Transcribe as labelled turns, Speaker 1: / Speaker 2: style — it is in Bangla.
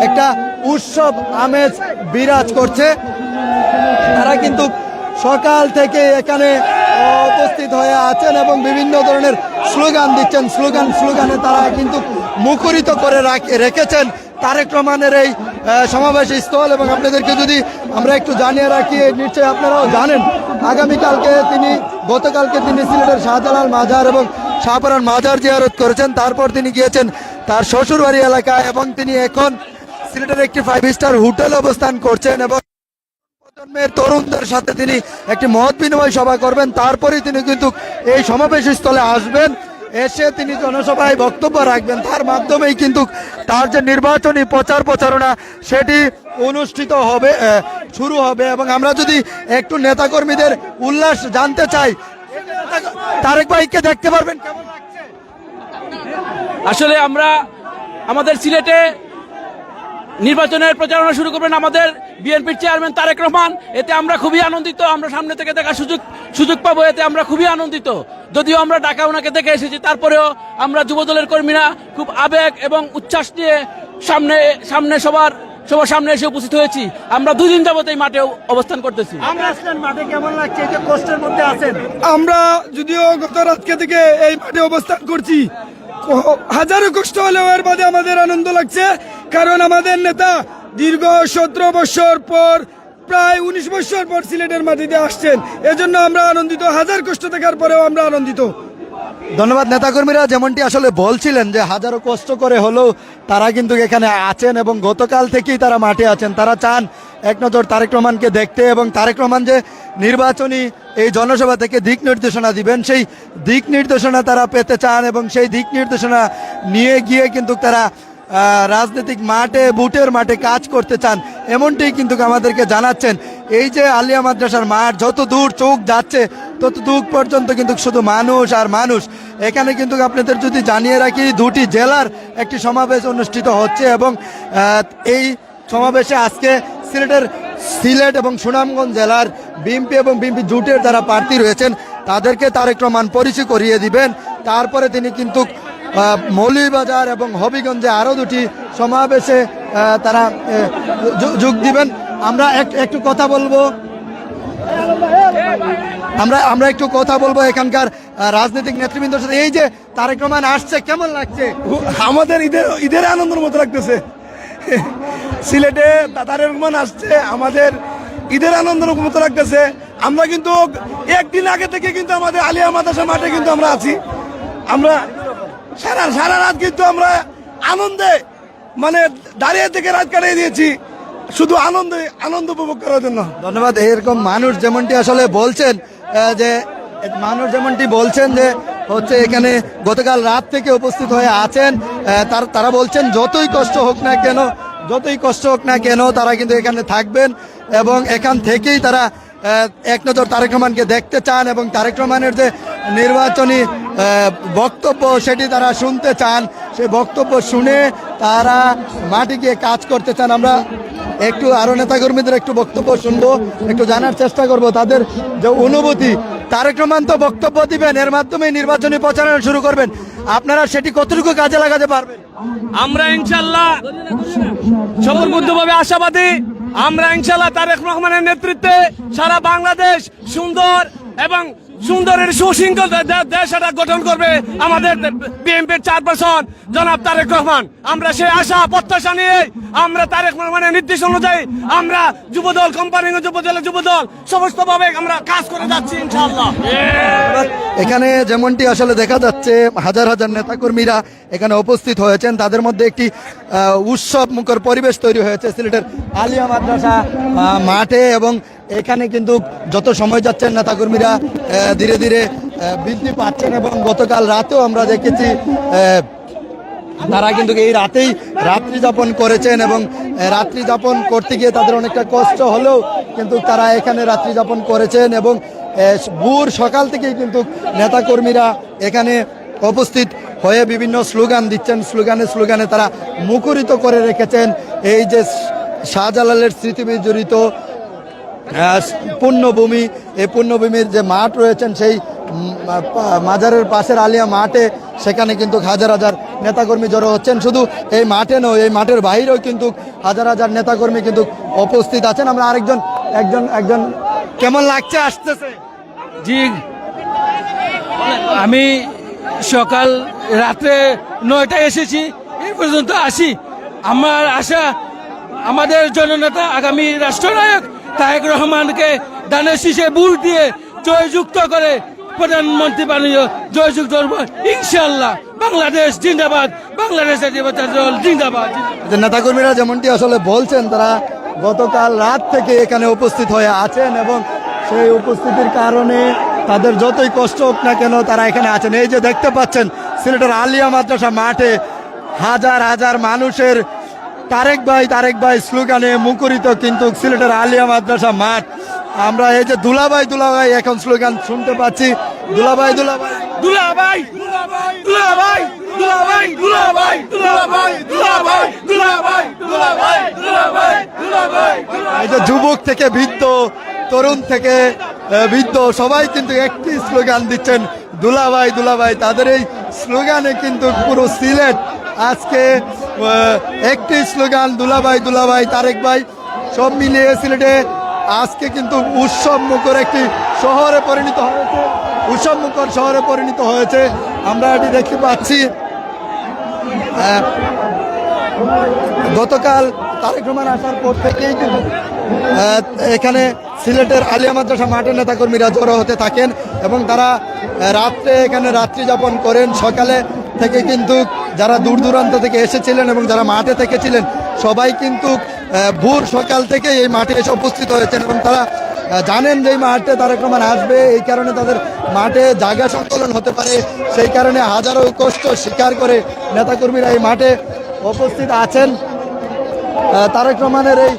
Speaker 1: একটা উৎসব আমেজ বিরাজ করছে। তারা কিন্তু সকাল থেকে এখানে উপস্থিত হয়ে আছেন এবং বিভিন্ন ধরনের স্লোগান দিচ্ছেন। স্লোগান, স্লোগানে তারা কিন্তু মুখরিত করে রাখ- রেখেছেন তারেক রহমানের এই সমাবেশ স্থল এবং আপনাদেরকে যদি আমরা একটু জানিয়ে রাখি, নিশ্চয়ই আপনারাও জানেন, আগামীকালকে তিনি, গতকালকে তিনি সিলেটের শাহজালাল মাজার এবং শাহপাড়ার মাজার জিয়ারত করেছেন। তারপর তিনি গিয়েছেন তার শ্বশুরবাড়ি এলাকায় এবং তিনি এখন সিলেটের একটি ফাইভ স্টার হোটেল অবস্থান করছেন এবং প্রজন্মের তরুণদের সাথে তিনি একটি মত বিনিময় সভা করবেন। তারপরেই তিনি কিন্তু এই সমাবেশ স্থলে আসবেন। এসে তিনি জনসভায় বক্তব্য রাখবেন। তার মাধ্যমেই কিন্তু তার যে নির্বাচনী প্রচার প্রচারণা, সেটি অনুষ্ঠিত হবে শুরু হবে। এবং আমরা যদি একটু নেতাকর্মীদের উল্লাস জানতে চাই, তারেক ভাইকে দেখতে পারবেন কেমন
Speaker 2: আসলে আমরা আমাদের সিলেটে নির্বাচনের প্রচারণা শুরু করবেন আমাদের বিএনপির চেয়ারম্যান তারেক রহমান। এতে আমরা খুবই আনন্দিত আমরা সামনে থেকে দেখার সুযোগ সুযোগ পাবো এতে আমরা খুবই আনন্দিত। যদিও আমরা ঢাকা ওনাকে দেখে এসেছি তারপরেও আমরা যুবদলের কর্মীরা খুব আবেগ এবং উচ্ছ্বাস নিয়ে সামনে সামনে সবার সবার সামনে এসে উপস্থিত হয়েছি। আমরা দুদিন যাবত এই মাঠে অবস্থান করতেছি।
Speaker 1: আমরা মাঠে কেমন লাগছে? এই যে মধ্যে আছেন।
Speaker 3: আমরা যদিও গত রাতকে থেকে এই মাঠে অবস্থান করছি হাজারো কষ্ট হলেও এর বাদে আমাদের আনন্দ লাগছে। কারণ আমাদের নেতা দীর্ঘ সতেরো বছর পর, প্রায় উনিশ বছর পর সিলেটের মাটিতে আসছেন। এজন্য আমরা আনন্দিত। হাজার কষ্ট দেখার পরেও আমরা আনন্দিত।
Speaker 1: ধন্যবাদ নেতাকর্মীরা, যেমনটি আসলে বলছিলেন যে হাজারো কষ্ট করে হলেও তারা কিন্তু এখানে আছেন এবং গতকাল থেকেই তারা মাঠে আছেন। তারা চান এক নজর তারেক রহমানকে দেখতে এবং তারেক রহমান যে নির্বাচনী এই জনসভা থেকে দিক নির্দেশনা দিবেন, সেই দিক নির্দেশনা তারা পেতে চান এবং সেই দিক নির্দেশনা নিয়ে গিয়ে কিন্তু তারা রাজনৈতিক মাঠে, বুটের মাঠে কাজ করতে চান। এমনটি কিন্তু আমাদেরকে জানাচ্ছেন। এই যে আলিয়া মাদ্রাসার মাঠ, যত দূর চোখ যাচ্ছে তত দূর পর্যন্ত কিন্তু শুধু মানুষ আর মানুষ। এখানে কিন্তু আপনাদের যদি জানিয়ে রাখি দুটি জেলার একটি সমাবেশ অনুষ্ঠিত হচ্ছে এবং এই সমাবেশে আজকে সিলেটের সিলেট এবং সুনামগঞ্জ জেলার বিএমপি এবং বিএমপি জুটের যারা প্রার্থী রয়েছেন তাদেরকে তারেক রহমান পরিচয় করিয়ে দিবেন। তারপরে তিনি কিন্তু আহ, মৌলভীবাজার এবং হবিগঞ্জে আরও দুটি সমাবেশে তারা যোগ দিবেন। আমরা এক- একটু কথা বলব। আমরা আমরা একটু কথা বলব এখানকার রাজনৈতিক নেতৃবৃন্দর সাথে। এই যে তারেক রহমান আসছে কেমন লাগছে?
Speaker 3: আমাদের ঈদের ঈদের আনন্দের মতো লাগতেছে। সিলেটে তাতার রহমান আসছে আমাদের ঈদের আনন্দের মতো লাগতেছে। আমরা কিন্তু একদিন আগে থেকে কিন্তু আমাদের আলিয়া মাদ্রাসা মাঠে কিন্তু আমরা আছি। আমরা সারা সারা রাত কিন্তু আমরা আনন্দে মানে দাঁড়িয়ে থেকে রাত কাটিয়ে দিয়েছি। শুধু আনন্দে আনন্দ উপভোগ করার জন্য।
Speaker 1: ধন্যবাদ এরকম মানুষ যেমনটি আসলে বলছেন যে মানুষ যেমনটি বলছেন যে হচ্ছে এখানে গতকাল রাত থেকে উপস্থিত হয়ে আছেন তার, তারা বলছেন যতই কষ্ট হোক না কেন, যতই কষ্ট হোক না কেন তারা কিন্তু এখানে থাকবেন এবং এখান থেকেই তারা এক নজর তারেক রহমানকে দেখতে চান এবং তারেক রহমানের যে নির্বাচনী বক্তব্য সেটি তারা শুনতে চান। সে বক্তব্য শুনে তারা মাটি গিয়ে কাজ করতে চান। আমরা একটু আরও নেতাকর্মীদের একটু বক্তব্য শুনব, একটু জানার চেষ্টা করব। তাদের যে অনুভূতি, তারেক রহমান তো বক্তব্য দিবেন, এর মাধ্যমে নির্বাচনী প্রচারণা শুরু করবেন। আপনারা সেটি কতটুকু কাজে লাগাতে পারবেন?
Speaker 2: আমরা ইনশাল্লাহ সবরবদ্ধভাবে আশাবাদী, আমরা ইনশাল্লাহ তারেক রহমানের নেতৃত্বে সারা বাংলাদেশ সুন্দর এবং সুন্দরের সুশৃঙ্খল দেশ এটা গঠন করবে আমাদের বিএনপির চেয়ারপারসন জনাব তারেক রহমান, আমরা সেই আশা, প্রত্যাশা নিয়ে আমরা তারেক রহমানের নির্দেশ অনুযায়ী আমরা যুবদল কোম্পানি যুবদল যুবদল সমস্ত ভাবে আমরা কাজ করে যাচ্ছি
Speaker 1: এখানে যেমনটি আসলে দেখা যাচ্ছে, হাজার হাজার নেতাকর্মীরা এখানে উপস্থিত হয়েছেন। তাদের মধ্যে একটি উৎসব মুখর পরিবেশ তৈরি হয়েছে সিলেটের আলিয়া মাদ্রাসা মাঠে এবং এখানে কিন্তু যত সময় যাচ্ছেন নেতাকর্মীরা ধীরে ধীরে বৃদ্ধি পাচ্ছেন এবং গতকাল রাতেও আমরা দেখেছি তারা কিন্তু এই রাতেই রাত্রি যাপন করেছেন এবং রাত্রি যাপন করতে গিয়ে তাদের অনেকটা কষ্ট হলেও কিন্তু তারা এখানে রাত্রি যাপন করেছেন এবং ভোর সকাল থেকেই কিন্তু নেতাকর্মীরা এখানে উপস্থিত হয়ে বিভিন্ন স্লোগান দিচ্ছেন। স্লোগানে স্লোগানে তারা মুখরিত করে রেখেছেন। এই যে শাহজালালের স্মৃতি জড়িত পুণ্যভূমি এই পুণ্যভূমির যে মাঠ রয়েছেন, সেই মাজারের পাশের আলিয়া মাঠে সেখানে কিন্তু হাজার হাজার নেতাকর্মী জড়ো হচ্ছেন। শুধু এই মাঠে নয়, এই মাঠের বাইরেও কিন্তু হাজার হাজার নেতাকর্মী কিন্তু উপস্থিত আছেন। আমরা আরেকজন, একজন একজন, কেমন লাগছে আসতেছে?
Speaker 4: জি, আমি সকাল রাত্রে নয়টায় এসেছি, এই পর্যন্ত আসি। আমার আশা, আমাদের জননেতা, আগামী রাষ্ট্রনায়ক তারেক রহমানকে দানের শীষে বুট দিয়ে জয়যুক্ত করে প্রধানমন্ত্রী বানিয়ে জয়যুক্ত ইনশাল্লাহ বাংলাদেশ জিন্দাবাদ। বাংলাদেশ দল জিন্দাবাদ।
Speaker 1: নেতাকর্মীরা যেমনটি আসলে বলছেন, তারা গতকাল রাত থেকে এখানে উপস্থিত হয়ে আছেন এবং সেই উপস্থিতির কারণে তাদের যতই কষ্ট হোক না কেন তারা এখানে আছেন। এই যে দেখতে পাচ্ছেন, সিলেটের আলিয়া মাদ্রাসা মাঠে হাজার হাজার মানুষের তারেক ভাই তারেক ভাই স্লোগানে মুখরিত কিন্তু সিলেটের আলিয়া মাদ্রাসা মাঠ আমরা এই যে দুলাভাই দুলাভাই এখন স্লোগান শুনতে পাচ্ছি দুলাভাই দুলাভাই
Speaker 4: দুলাভাই দুলাভাই দুলাভাই দুলাভাই দুলাভাই দুলাভাই দুলাভাই দুলাভাই দুলাভাই দুলাভাই
Speaker 1: এই যে যুবক থেকে বৃদ্ধ তরুণ থেকে বৃদ্ধ সবাই কিন্তু একটি স্লোগান দিচ্ছেন দুলাভাই দুলাভাই তাদের এই স্লোগানে কিন্তু পুরো সিলেট আজকে একটি স্লোগান, দুলাভাই দুলাভাই, তারেক ভাই, সব মিলিয়ে সিলেটে আজকে কিন্তু উৎসব মুখর একটি শহরে পরিণত হয়েছে। উৎসব মুখর শহরে পরিণত হয়েছে। আমরা এটি দেখতে পাচ্ছি। গতকাল তারেক রহমান আসার পর থেকেই কিন্তু এখানে সিলেটের আলিয়া মাদ্রাসা মাঠের নেতাকর্মীরা জড়ো হতে থাকেন এবং তারা রাত্রে এখানে রাত্রি যাপন করেন। সকালে থেকে কিন্তু যারা দূর দূরান্ত থেকে এসেছিলেন এবং যারা মাঠে থেকেছিলেন, সবাই কিন্তু ভোর সকাল থেকে এই মাঠে এসে উপস্থিত হয়েছেন এবং তারা জানেন যে এই মাঠে তারেক রহমান আসবে, এই কারণে তাদের মাঠে জায়গা সংকলন হতে পারে, সেই কারণে হাজারো কষ্ট স্বীকার করে নেতাকর্মীরা এই মাঠে উপস্থিত আছেন। তারেক রহমানের এই